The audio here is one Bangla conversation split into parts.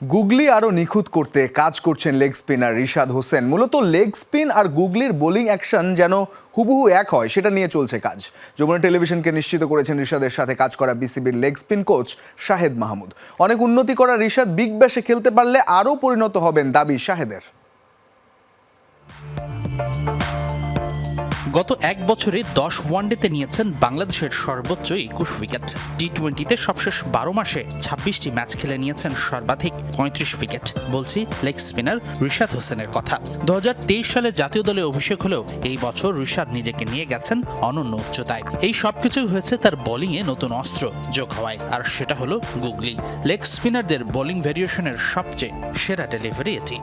গুগলি আরও নিখুঁত করতে কাজ করছেন লেগ স্পিনার রিশাদ হোসেন। মূলত লেগ স্পিন আর গুগলির বোলিং অ্যাকশন যেন হুবহু এক হয়, সেটা নিয়ে চলছে কাজ। যমুনা টেলিভিশনকে নিশ্চিত করেছেন রিশাদের সাথে কাজ করা বিসিবির leg spin coach Shahed Mahmud. অনেক উন্নতি করা রিশাদ বিগ ব্যাশে খেলতে পারলে আরও পরিণত হবেন দাবি শাহেদের। গত এক বছরে দশ ওয়ানডেতে নিয়েছেন বাংলাদেশের সর্বোচ্চ একুশ উইকেট। টি টোয়েন্টিতে সবশেষ বারো মাসে ছাব্বিশটি ম্যাচ খেলে নিয়েছেন সর্বাধিক পঁয়ত্রিশ উইকেট, বলছি লেগ স্পিনার রিশাদ হোসেনের কথা। দু হাজার তেইশ সালে জাতীয় দলে অভিষেক হলেও এই বছর রিশাদ নিজেকে নিয়ে গেছেন অনন্য উচ্চতায়। এই সবকিছুই হয়েছে তার বোলিংয়ে নতুন অস্ত্র যোগ হওয়ায়, আর সেটা হলো গুগলি। লেগ স্পিনারদের বোলিং ভেরিয়েশনের সবচেয়ে সেরা ডেলিভারি এটি।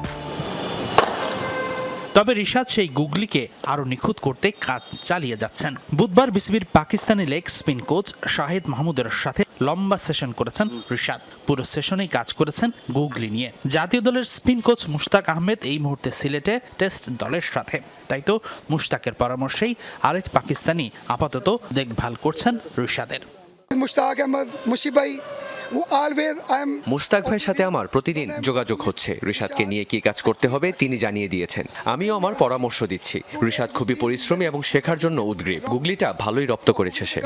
তবে রিশাদ সেই গুগলিকে আরও নিখুঁত করতে কাজ চালিয়ে যাচ্ছেন। বুধবার বিসিবির Pakistani leg spin coach Shahid মাহমুদের সাথে লম্বা সেশন করেছেন রিশাদ। পুরো সেশনেই কাজ করেছেন গুগলি নিয়ে। জাতীয় দলের স্পিন কোচ মুশতাক আহমেদ এই মুহূর্তে সিলেটে টেস্ট দলের সাথে। তাই তো মুশতাকের পরামর্শেই আরেক পাকিস্তানি আপাতত দেখভাল করছেন রিশাদের। মুশতাক আহমদ মুশিবাই মুস্তাক ভাইয়ের সাথে আমার প্রতিদিন যোগাযোগ হচ্ছে। রিশাদকে নিয়ে কি কাজ করতে হবে তিনি জানিয়ে দিয়েছেন। আমিও আমার পরামর্শ দিচ্ছি। রিশাদ খুবই পরিশ্রমী এবং শেখার জন্য উদ্গ্রীব। গুগলিটা ভালোই রপ্ত করেছে সে।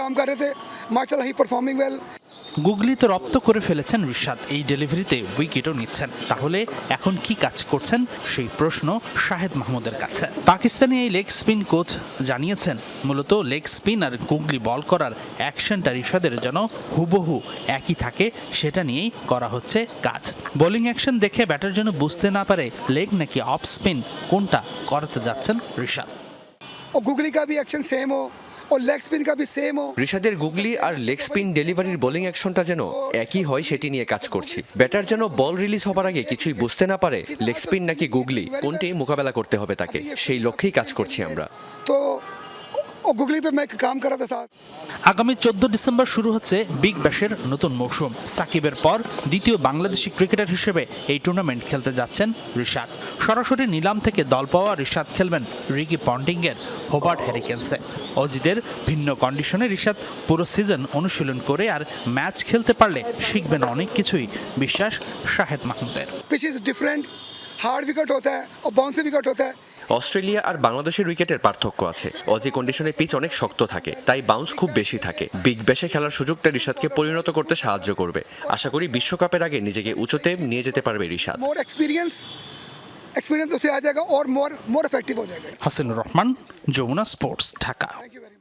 গুগলিতে রপ্ত করে ফেলেছেন রিশাদ। এই ডেলিভারিতে উইকেটও নিচ্ছেন। তাহলে এখন কি কাজ করছেন? সেই প্রশ্ন শাহেদ মাহমুদের কাছে। পাকিস্তানি এই লেগ স্পিন কোচ জানিয়েছেন মূলত লেগ স্পিন আর গুগলি বল করার অ্যাকশনটা রিশাদের যেন হুবহু একই থাকে। সেটা নিয়েই করা হচ্ছে কাজ বোলিং অ্যাকশন দেখে ব্যাটার যেন বুঝতে না পারে লেগ নাকি অফ স্পিন কোনটা করাতে যাচ্ছেন রিশাদ और गुगली का भी एक्शन सेम हो और लेग स्पिन का भी सेम हो রিশাদের গুগলি আর লেগ স্পিন ডেলিভারির বোলিং অ্যাকশনটা যেন একই হয় সেটি নিয়ে কাজ করছি ব্যাটার যেন বল রিলিজ হবার আগে কিছুই বুঝতে না পারে লেগ স্পিন নাকি গুগলি কোনটি মোকাবেলা করতে হবে তাকে সেই লক্ষ্যেই কাজ করছি আমরা तो আগামী চোদ্দ ডিসেম্বর শুরু হচ্ছে বিগ ব্যাশের নতুন মৌসুম। সাকিবের পর দ্বিতীয় বাংলাদেশি ক্রিকেটার হিসেবে এই টুর্নামেন্ট খেলতে যাচ্ছেন রিশাদ। সরাসরি নিলাম থেকে দল পাওয়া রিশাদ খেলবেন রিকি পন্টিংয়ের হোবার্ট হ্যারিকেন্সে। অজিদের ভিন্ন কন্ডিশনে রিশাদ পুরো সিজন অনুশীলন করে আর ম্যাচ খেলতে পারলে শিখবেন অনেক কিছুই বিশ্বাস শাহেদ মাহমুদের। Pitch is different hard wicket होता है और बाउंसी विकेट होता है অস্ট্রেলিয়া আর বাংলাদেশের উইকেটের পার্থক্য আছে অজি কন্ডিশনে পিচ অনেক শক্ত থাকে তাই বাউন্স খুব বেশি থাকে বিগ ব্যাশে খেলার সুযোগটা রিশাদকে পরিণত করতে সাহায্য করবে আশা করি বিশ্বকাপের আগে নিজেকে উঁচুতে নিয়ে যেতে পারবে রিশাদ मोर एक्सपीरियंस एक्सपीरियंस उसे आ जाएगा और मोर मोर इफेक्टिव हो जाएगा Hasinur Rahman Jamuna sports Dhaka thank you very